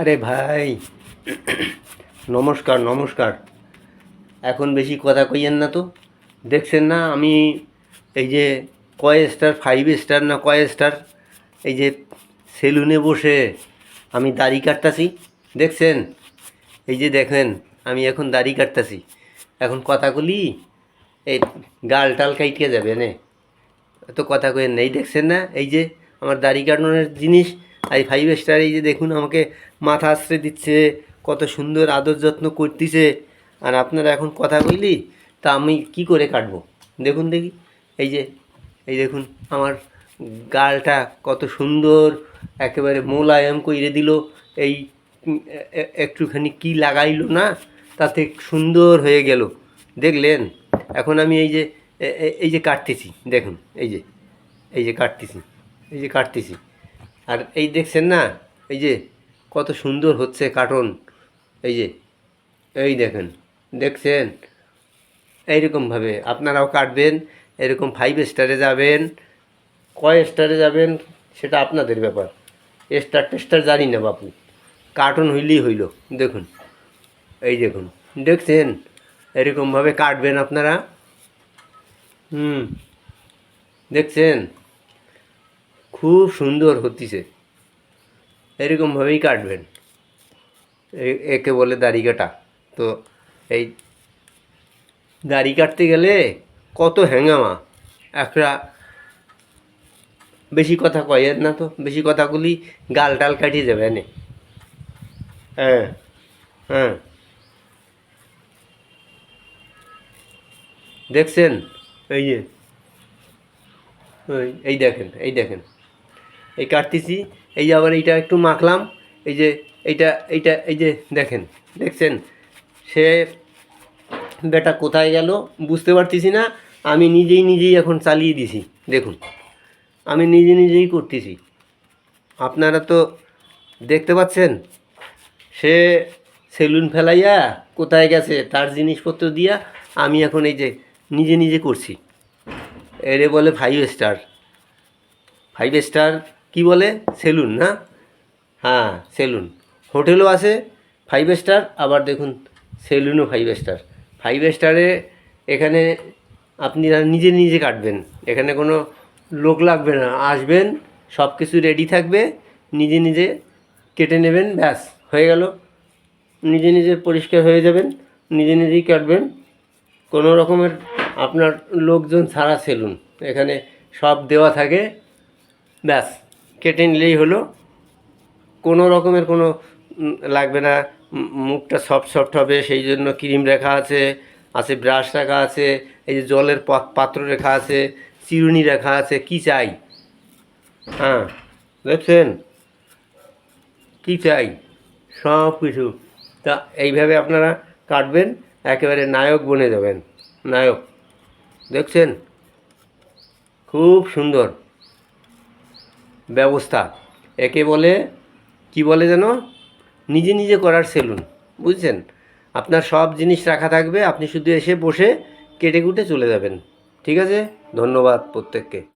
আরে ভাই। নমস্কার নমস্কার। এখন বেশি কথা কইয়েন না তো। দেখছেন না, আমি এই যে কয় স্টার ফাইভ স্টার না কয় স্টার এই যে সেলুনে বসে আমি দাড়ি কাটতাছি। দেখছেন? এই যে দেখেন, আমি এখন দাড়ি কাটতাছি। এখন কথা কলি, এই গাল টাল কাইটে যাবে নে। তো কথা কইেন নেই দেখছেন না, এই যে আমার দাড়ি কাটানোর জিনিস এই ফাইভ স্টার এই যে দেখুন আমাকে মাথা আশ্রয় দিচ্ছে, কত সুন্দর আদর যত্ন করতেছে। আর আপনারা এখন কথা কইলি তা আমি কি করে কাটবো? দেখুন দেখি, এই যে, এই দেখুন আমার গালটা কত সুন্দর, একেবারে মোলায়েম কইরে দিল। এই একটুখানি কি লাগাইলো না, তাতে সুন্দর হয়ে গেল। দেখলেন? এখন আমি এই যে এই যে কাটতেছি, দেখুন, এই যে এই যে কাটতেছি, এই যে কাটতেছি। আর এই দেখছেন না? এই যে কত সুন্দর হচ্ছে কার্টন এই যে, এই দেখেন, দেখছেন? এইরকমভাবে আপনারাও কাটবেন, এরকম ফাইভ স্টারে যাবেন। কয় স্টারে যাবেন সেটা আপনাদের ব্যাপার। স্টার টেস্টার জানি না বাপু। কার্টুন হইলেই হইল, দেখুন। এই দেখুন, দেখছেন? এরকমভাবে কাটবেন আপনারা। হুম, দেখছেন? খুব সুন্দর হতিছে। এরকমভাবেই কাটবেন। একে বলে দাড়ি কাটা। তো এই দাড়ি কাটতে গেলে কত হ্যাঙ্গামা। একটা বেশি কথা কয়েন না তো, বেশি কথাগুলি গাল টাল কাটিয়ে যাবে নে হ্যাঁ হ্যাঁ। দেখছেন? এই যে এই দেখেন এই দেখেন। এই কাটতেছি। এই যে আবার এইটা একটু মাখলাম। এই যে এইটা এইটা, এই যে দেখেন, দেখছেন? সে বেটা কোথায় গেল বুঝতে পারতেছি না। আমি নিজেই নিজেই এখন চালিয়ে দিছি, দেখুন। আমি নিজে, নিজেই করতেছি। আপনারা তো দেখতে পাচ্ছেন? সে সেলুন ফেলাইয়া কোথায় গেছে, তার জিনিসপত্র দিয়া আমি এখন এই যে নিজে নিজে করছি। এরে বলে ফাইভ স্টার ফাইভ স্টার কি বলে? সেলুন, না? হ্যাঁ সেলুন। হোটেলও আছে ফাইভ স্টার আবার দেখুন, সেলুনও ফাইভ স্টার ফাইভ স্টারে এখানে আপনি নিজে নিজে কাটবেন। এখানে কোনো লোক লাগবে না। আসবেন সব কিছু রেডি থাকবে, নিজে নিজে কেটে নেবেন, ব্যাস, হয়ে গেল। নিজে নিজে পরিষ্কার হয়ে যাবেন, নিজে নিজেই কাটবেন। কোনো রকমের আপনার লোকজন ছাড়া সেলুন। এখানে সব দেওয়া থাকে, ব্যাস। কেটে নিলেই হলো। কোনো রকমের কোনো লাগবে না। মুখটা সফট সফট হবে, সেই জন্য ক্রিম রেখা আছে আছে ব্রাশ রাখা আছে, এই যে জলের পাত- পাত্র রেখা আছে, চিরুনি রাখা আছে, কি চাই? হ্যাঁ দেখছেন? কি চাই? সব কিছু। তা এইভাবে আপনারা কাটবেন, একেবারে নায়ক বনে যাবেন। নায়ক। দেখছেন? খুব সুন্দর। ব্যবস্থা। একে বলে, কি বলে যেন? নিজে নিজে করার সেলুন, বুঝছেন? আপনার সব জিনিস রাখা থাকবে, আপনি শুধু এসে বসে কেটে কুটে চলে যাবেন। ঠিক আছে? ধন্যবাদ প্রত্যেককে।